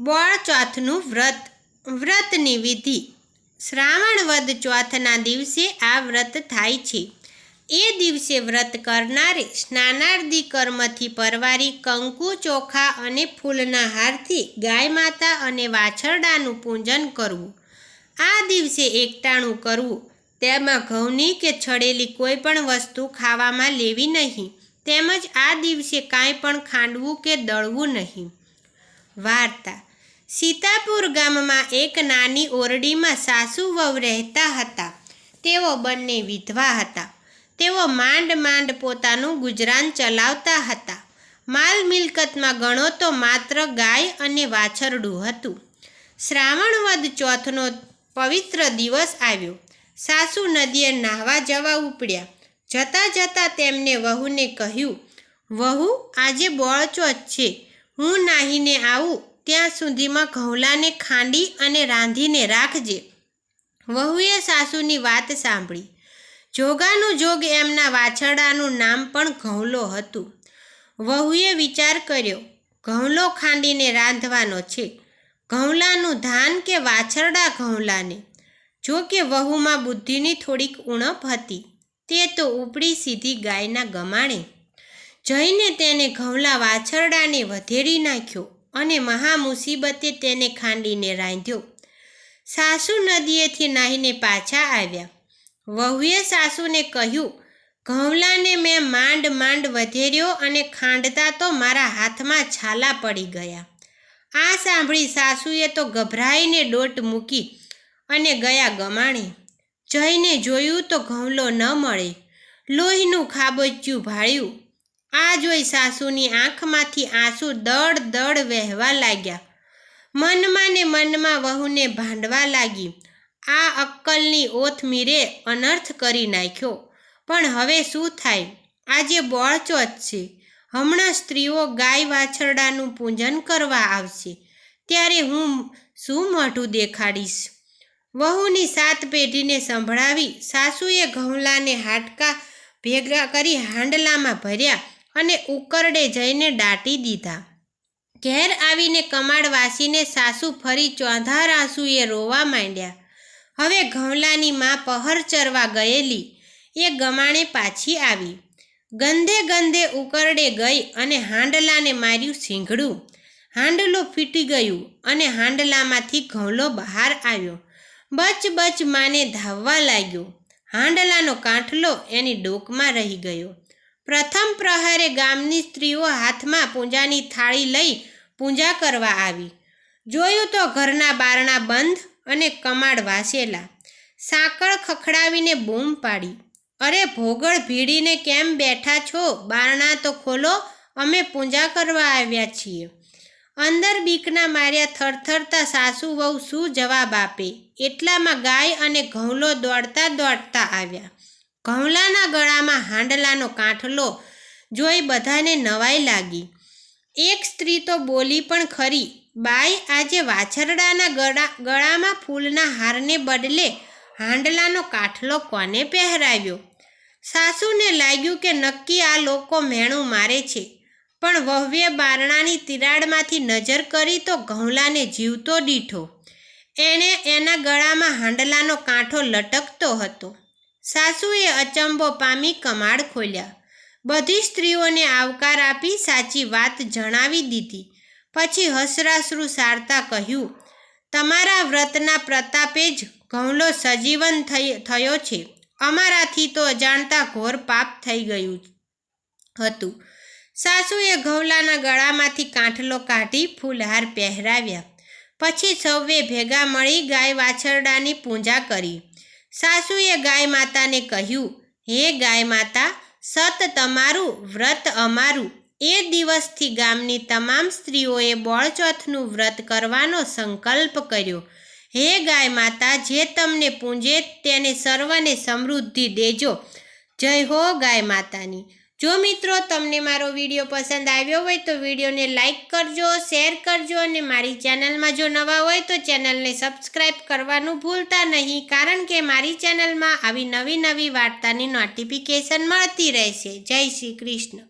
બોળ ચોથનું વ્રત, વ્રતની વિધિ. શ્રાવણ વદ ચોથના દિવસે આ વ્રત થાય છે. એ દિવસે વ્રત કરનારે સ્નાનાર્દી કર્મથી પરવારી કંકુ, ચોખા અને ફૂલના હારથી ગાય માતા અને વાછરડાનું પૂજન કરવું. આ દિવસે એકટાણું કરવું. તેમાં ઘઉંની કે છડેલી કોઈ પણ વસ્તુ ખાવામાં લેવી નહીં. તેમજ આ દિવસે કાંઈ પણ ખાંડવું કે દળવું નહીં. વાર્તા. સીતાપુર ગામમાં એક નાની ઓરડીમાં સાસુ વહુ રહેતા હતા. તેઓ બંને વિધવા હતા. તેઓ માંડ માંડ પોતાનું ગુજરાન ચલાવતા હતા. માલ મિલકતમાં ગણો તો માત્ર ગાય અને વાછરડું હતું. શ્રાવણવદ ચોથનો પવિત્ર દિવસ આવ્યો. સાસુ નદીએ નાહવા જવા ઉપડ્યા. જતાં જતાં તેમને વહુને કહ્યું, વહુ, આજે બોળચોથ છે. હું નાહીને આવું. ત્યાં સુધીમાં ઘઉલાને ખાંડી અને રાંધીને રાખજે. વહુએ સાસુની વાત સાંભળી. જોગાનું જોગ એમના વાછરડાનું નામ પણ ઘઉલો હતું. વહુએ વિચાર કર્યો, ઘઉલો ખાંડીને રાંધવાનો છે. ઘઉલાનું ધાન કે વાછરડા ઘઉલાને? જો કે વહુમાં બુદ્ધિની થોડીક ઉણપ હતી. તે તો ઉપડી સીધી ગાયના ગમાણે. જઈને તેને ઘઉલા વાછરડાને વધેરી નાખ્યો. અને મહા મુસીબતે તેને ખાંડીને રાંધ્યો. સાસુ નદીએથી નાહીને પાછા આવ્યા. વહુએ સાસુને કહ્યું ઘઉલાને મેં માંડ માંડ વધેર્યો અને ખાંડતા તો મારા હાથમાં છાલા પડી ગયા. આ સાંભળી સાસુએ તો ગભરાઈને ડોટ મૂકી અને ગયા ગમાણે. જઈને જોયું તો ઘઉલો ન મળે. લોહીનું ખાબોચ્યું ભાળ્યું. આ જોઈ સાસુની આંખમાંથી આંસુ દળ દળ વહેવા લાગ્યા. મનમાં ને મનમાં વહુને ભાંડવા લાગી. આ અક્કલની ઓથ મીરે અનર્થ કરી નાખ્યો. પણ હવે શું થાય? આજે બોળચોથ છે. હમણાં સ્ત્રીઓ ગાય વાછરડાનું પૂજન કરવા આવશે. ત્યારે હું શું મોઢું દેખાડીશ? વહુની સાત પેઢીને સંભળાવી સાસુએ ઘઉંલાને હાડકા ભેગા કરી હાંડલામાં ભર્યા. અને ઉકરડે જઈને દાટી દીધા. ઘેર આવીને કમાડ વાસીને સાસુ ફરી ચોંધાર આંસુએ રોવા માંડ્યા. હવે ઘઉલાની માં પહર ચરવા ગયેલી. એ ગમાણે પાછી આવી. ગંધે ગંધે ઉકરડે ગઈ અને હાંડલાને માર્યું સિંઘડું હાંડલો ફીટી ગયું અને હાંડલામાંથી ઘઉંલો બહાર આવ્યો. બચ બચ માને ધાવવા લાગ્યો. હાંડલાનો કાંઠલો એની ડોકમાં રહી ગયો. પ્રથમ પ્રહારે ગામની સ્ત્રીઓ હાથમાં પૂજાની થાળી લઈ પૂજા કરવા આવી. જોયું તો ઘરના બારણા બંધ અને કમાડ વાસેલા. સાંકળ ખખડાવીને બૂમ પાડી. અરે ભોગળ ભીડીને કેમ બેઠા છો? બારણા તો ખોલો, અમે પૂજા કરવા આવ્યા છીએ. અંદર બીકના માર્યા થરથરતા સાસુ વહુ શું જવાબ આપે? એટલામાં ગાય અને ઘઉલો દોડતા દોડતા આવ્યા. ઘઉલાના ગળામાં હાંડલાનો કાંઠલો જોઈ બધાને નવાઈ લાગી. એક સ્ત્રી તો બોલી પણ ખરી, બાઈ, આજે વાછરડાના ગળા, ગળામાં ફૂલના હારને બદલે હાંડલાનો કાઠલો કોને પહેરાવ્યો? સાસુને લાગ્યું કે નક્કી આ લોકો મેણું મારે છે, પણ વહવ્ય બારણાની તિરાડમાંથી નજર કરી તો ઘઉલાને જીવતો દીઠો. એણે એના ગળામાં હાંડલાનો કાંઠો લટકતો હતો. સાસુએ અચંબો પામી કમાડ ખોલ્યા. બધી સ્ત્રીઓને આવકાર આપી સાચી વાત જણાવી દીધી. પછી હસરાશ્રુ સારતા કહ્યું, તમારા વ્રતના પ્રતાપે જ ઘઉલો સજીવન થયો છે. અમારાથી તો અજાણતા ઘોર પાપ થઈ ગયું હતું. સાસુએ ઘઉલાના ગળામાંથી કાંઠલો કાઢી ફૂલહાર પહેરાવ્યા. પછી સૌએ ભેગા મળી ગાય વાછરડાની પૂજા કરી. સાસુએ ગાય માતાને કહ્યું, હે ગાય માતા, સત તમારું, વ્રત અમારું. એ દિવસથી ગામની તમામ સ્ત્રીઓએ બોળચોથનું વ્રત કરવાનો સંકલ્પ કર્યો. હે ગાય માતા, જે તમને પૂંજે તેને સર્વને સમૃદ્ધિ દેજો. જય હો ગાય માતાની. જો મિત્રો તમને મારો વીડિયો પસંદ આવ્યો હોય તો વિડીયોને લાઇક કરજો, શેર કરજો અને મારી ચેનલમાં જો નવા હોય તો ચેનલને સબસ્ક્રાઈબ કરવાનું ભૂલતા નહીં, કારણ કે મારી ચેનલમાં આવી નવી નવી વાર્તાની નોટિફિકેશન મળતી રહેશે. જય શ્રી કૃષ્ણ.